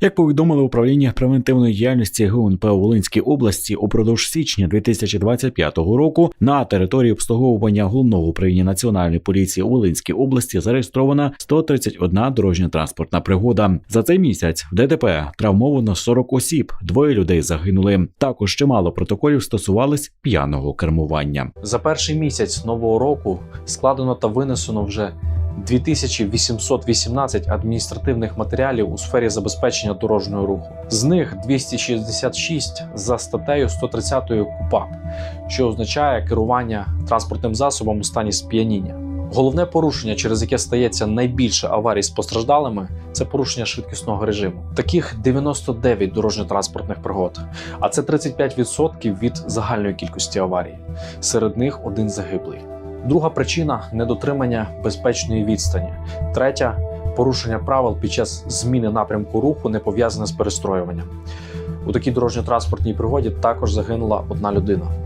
Як повідомили управління превентивної діяльності ГУНП у Волинській області, упродовж січня 2025 року на території обслуговування головного управління національної поліції у Волинській області зареєстрована 131 дорожньо-транспортна пригода. За цей місяць в ДТП травмовано 40 осіб, двоє людей загинули. Також чимало протоколів стосувались п'яного кермування. За перший місяць нового року складено та винесено вже 2818 адміністративних матеріалів у сфері забезпечення дорожнього руху. З них 266 за статтею 130 КУПАП, що означає керування транспортним засобом у стані сп'яніння. Головне порушення, через яке стається найбільше аварій з постраждалими, це порушення швидкісного режиму. Таких 99 дорожньо-транспортних пригод, а це 35% від загальної кількості аварій. Серед них один загиблий. Друга причина недотримання безпечної відстані. Третя порушення правил під час зміни напрямку руху не пов'язане з перестроюванням. У такій дорожньо-транспортній пригоді також загинула одна людина.